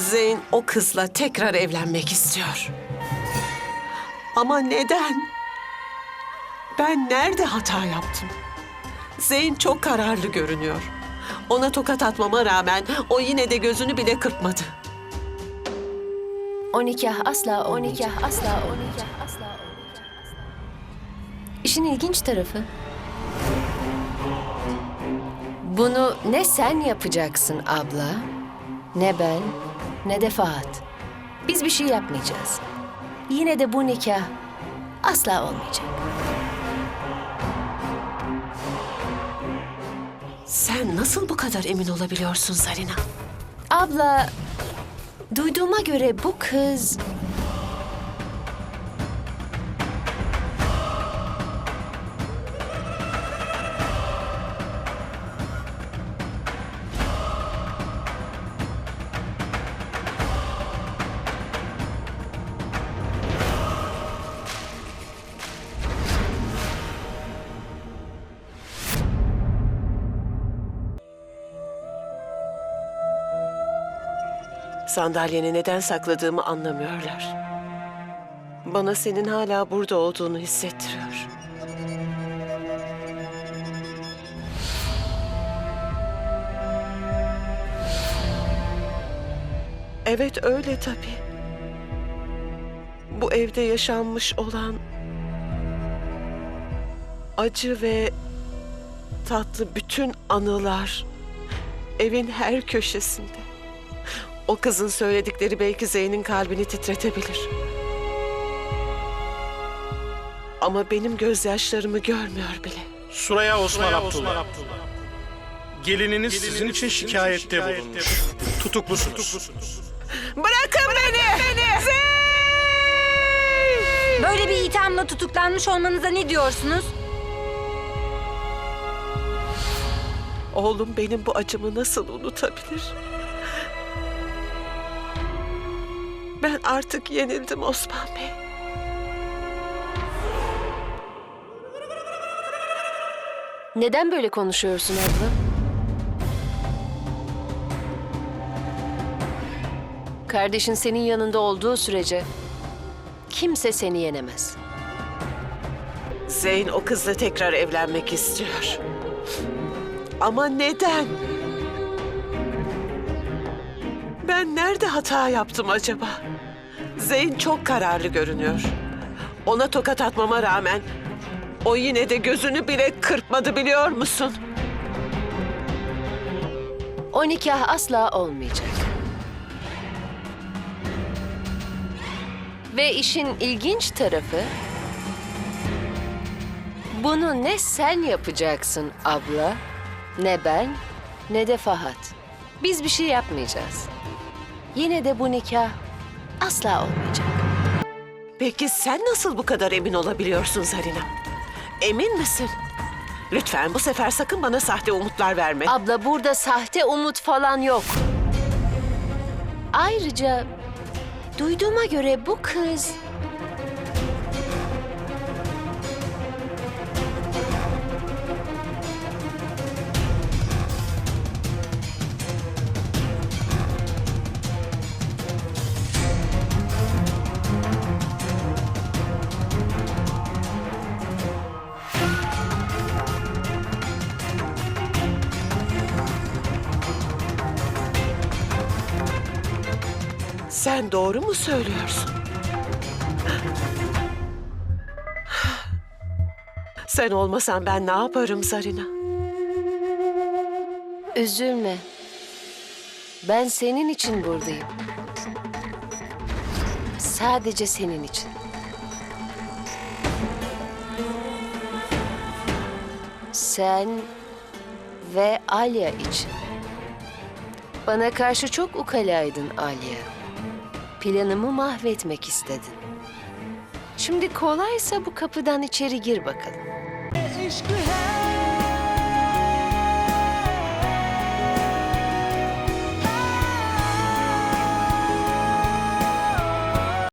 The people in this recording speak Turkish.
Zeyn o kızla tekrar evlenmek istiyor. Ama neden? Ben nerede hata yaptım? Zeyn çok kararlı görünüyor. Ona tokat atmama rağmen o yine de gözünü bile kırpmadı. O nikah asla o nikah asla o nikah asla o asla. İşin ilginç tarafı. Bunu ne sen yapacaksın abla, ne ben, ne de Fahat. Biz bir şey yapmayacağız. Yine de bu nikah asla olmayacak. Sen nasıl bu kadar emin olabiliyorsun Zarina? Abla, duyduğuma göre bu kız... Sandalyeni neden sakladığımı anlamıyorlar. Bana senin hala burada olduğunu hissettiriyor. Evet öyle tabii. Bu evde yaşanmış olan acı ve tatlı bütün anılar evin her köşesinde. O kızın söyledikleri belki Zeyn'in kalbini titretebilir. Ama benim gözyaşlarımı görmüyor bile. Suraya Osman Abdullah. Gelininiz sizin için şikayette bulunmuş. Tutuklusunuz. Bırakın beni! Böyle bir ithamla tutuklanmış olmanıza ne diyorsunuz? Oğlum benim bu acımı nasıl unutabilir? Ben artık yenildim Osman Bey. Neden böyle konuşuyorsun abla? Kardeşin senin yanında olduğu sürece kimse seni yenemez. Zeyn o kızla tekrar evlenmek istiyor. Ama neden? Ben nerede hata yaptım acaba? Zeyn çok kararlı görünüyor. Ona tokat atmama rağmen o yine de gözünü bile kırpmadı biliyor musun? O nikah asla olmayacak. Ve işin ilginç tarafı bunu ne sen yapacaksın abla, ne ben, ne de Fahat. Biz bir şey yapmayacağız. Yine de bu nikah asla olmayacak. Peki sen nasıl bu kadar emin olabiliyorsun Zarina? Emin misin? Lütfen bu sefer sakın bana sahte umutlar verme. Abla burada sahte umut falan yok. Ayrıca duyduğuma göre bu kız Sen doğru mu söylüyorsun? Sen olmasan ben ne yaparım Zarina? üzülme. Ben senin için buradayım. Sadece senin için. Sen ve Alya için. Bana karşı çok ukalaydın Alya planımı mahvetmek istedin. Şimdi kolaysa bu kapıdan içeri gir bakalım.